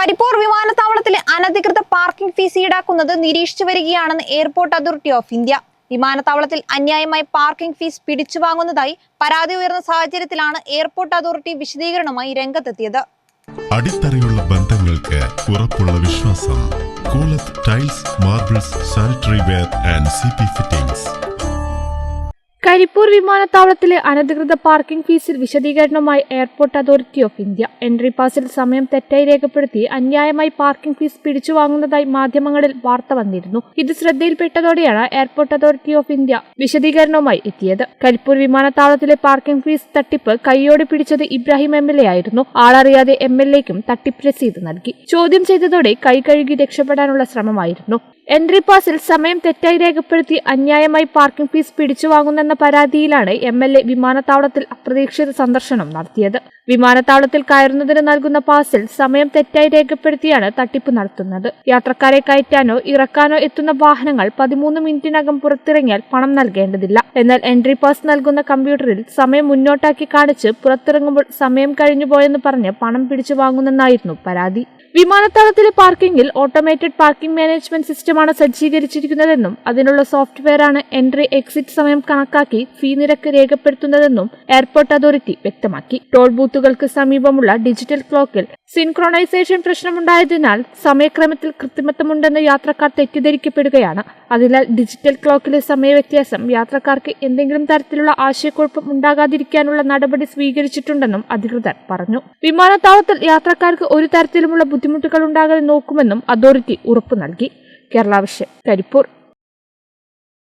കരിപ്പൂർ വിമാനത്താവളത്തിലെ അനധികൃത parking fees ഈടാക്കുന്നത് നിരീക്ഷിച്ചു വരികയാണെന്ന് എയർപോർട്ട് അതോറിറ്റി ഓഫ് ഇന്ത്യ. വിമാനത്താവളത്തിൽ അന്യായമായി പാർക്കിംഗ് ഫീസ് പിടിച്ചു വാങ്ങുന്നതായി പരാതി ഉയർന്ന സാഹചര്യത്തിലാണ് എയർപോർട്ട് അതോറിറ്റി വിശദീകരണവുമായി രംഗത്തെത്തിയത്. അടിത്തറയുള്ള ബന്ധങ്ങൾക്ക് ഉറപ്പുള്ള വിശ്വാസം. Tiles marbles sanitary ware and C fittings. Karipur വിമാനത്താവളത്തിലെ അനധികൃത പാർക്കിംഗ് ഫീസിൽ വിശദീകരണവുമായി airport authority of India. Entry പാസിൽ സമയം തെറ്റായി രേഖപ്പെടുത്തി അന്യായമായി പാർക്കിംഗ് ഫീസ് പിടിച്ചു വാങ്ങുന്നതായി മാധ്യമങ്ങളിൽ വാർത്ത വന്നിരുന്നു. ഇത് ശ്രദ്ധയിൽപ്പെട്ടതോടെയാണ് എയർപോർട്ട് അതോറിറ്റി ഓഫ് ഇന്ത്യ വിശദീകരണവുമായി എത്തിയത്. കരിപ്പൂർ വിമാനത്താവളത്തിലെ പാർക്കിംഗ് ഫീസ് തട്ടിപ്പ് കൈയോടെ പിടിച്ചത് ഇബ്രാഹിം എം എൽ എ ആയിരുന്നു. ആളറിയാതെ എം എൽ എക്കും തട്ടിപ്പ് രസീത് നൽകി. ചോദ്യം ചെയ്തതോടെ കൈ കഴുകി രക്ഷപ്പെടാനുള്ള ശ്രമമായിരുന്നു. എൻട്രി പാസിൽ സമയം തെറ്റായി രേഖപ്പെടുത്തി അന്യായമായി പാർക്കിംഗ് ഫീസ് പിടിച്ചു വാങ്ങുന്നെന്ന പരാതിയിലാണ് എം എൽ എ വിമാനത്താവളത്തിൽ അപ്രതീക്ഷിത സന്ദർശനം നടത്തിയത്. വിമാനത്താവളത്തിൽ കയറുന്നതിന് നൽകുന്ന പാസിൽ സമയം തെറ്റായി രേഖപ്പെടുത്തിയാണ് തട്ടിപ്പ് നടത്തുന്നത്. യാത്രക്കാരെ കയറ്റാനോ ഇറക്കാനോ എത്തുന്ന വാഹനങ്ങൾ പതിമൂന്ന് മിനിറ്റിനകം പുറത്തിറങ്ങിയാൽ പണം നൽകേണ്ടതില്ല. എന്നാൽ എൻട്രി പാസ് നൽകുന്ന കമ്പ്യൂട്ടറിൽ സമയം മുന്നോട്ടാക്കി കാണിച്ച് പുറത്തിറങ്ങുമ്പോൾ സമയം കഴിഞ്ഞുപോയെന്ന് പറഞ്ഞ് പണം പിടിച്ചു വാങ്ങുന്നെന്നായിരുന്നു പരാതി. വിമാനത്താവളത്തിലെ പാർക്കിംഗിൽ ഓട്ടോമേറ്റഡ് പാർക്കിംഗ് മാനേജ്മെന്റ് സിസ്റ്റമാണ് സജ്ജീകരിച്ചിരിക്കുന്നതെന്നും അതിനുള്ള സോഫ്റ്റ്വെയറാണ് എൻട്രി എക്സിറ്റ് സമയം കണക്കാക്കി ഫീ നിരക്ക് രേഖപ്പെടുത്തുന്നതെന്നും എയർപോർട്ട് അതോറിറ്റി വ്യക്തമാക്കി. ടോൾ ബൂത്തുകൾക്ക് സമീപമുള്ള ഡിജിറ്റൽ ക്ലോക്കിൽ സിൻക്രോണൈസേഷൻ പ്രശ്നമുണ്ടായതിനാൽ സമയക്രമത്തിൽ കൃത്രിമത്വമുണ്ടെന്ന് യാത്രക്കാർ തെറ്റിദ്ധരിക്കപ്പെടുകയാണ്. അതിനാൽ ഡിജിറ്റൽ ക്ലോക്കിലെ സമയവ്യത്യാസം യാത്രക്കാർക്ക് എന്തെങ്കിലും തരത്തിലുള്ള ആശയക്കുഴപ്പം ഉണ്ടാകാതിരിക്കാനുള്ള നടപടി സ്വീകരിച്ചിട്ടുണ്ടെന്നും അധികൃതർ പറഞ്ഞു. വിമാനത്താവളത്തിൽ യാത്രക്കാർക്ക് ഒരു തരത്തിലുമുള്ള ബുദ്ധിമുട്ടുകൾ ഉണ്ടാകാതെ നോക്കുമെന്നും അതോറിറ്റി ഉറപ്പു നൽകി. കേരളാവശ്യം കരിപ്പൂർ.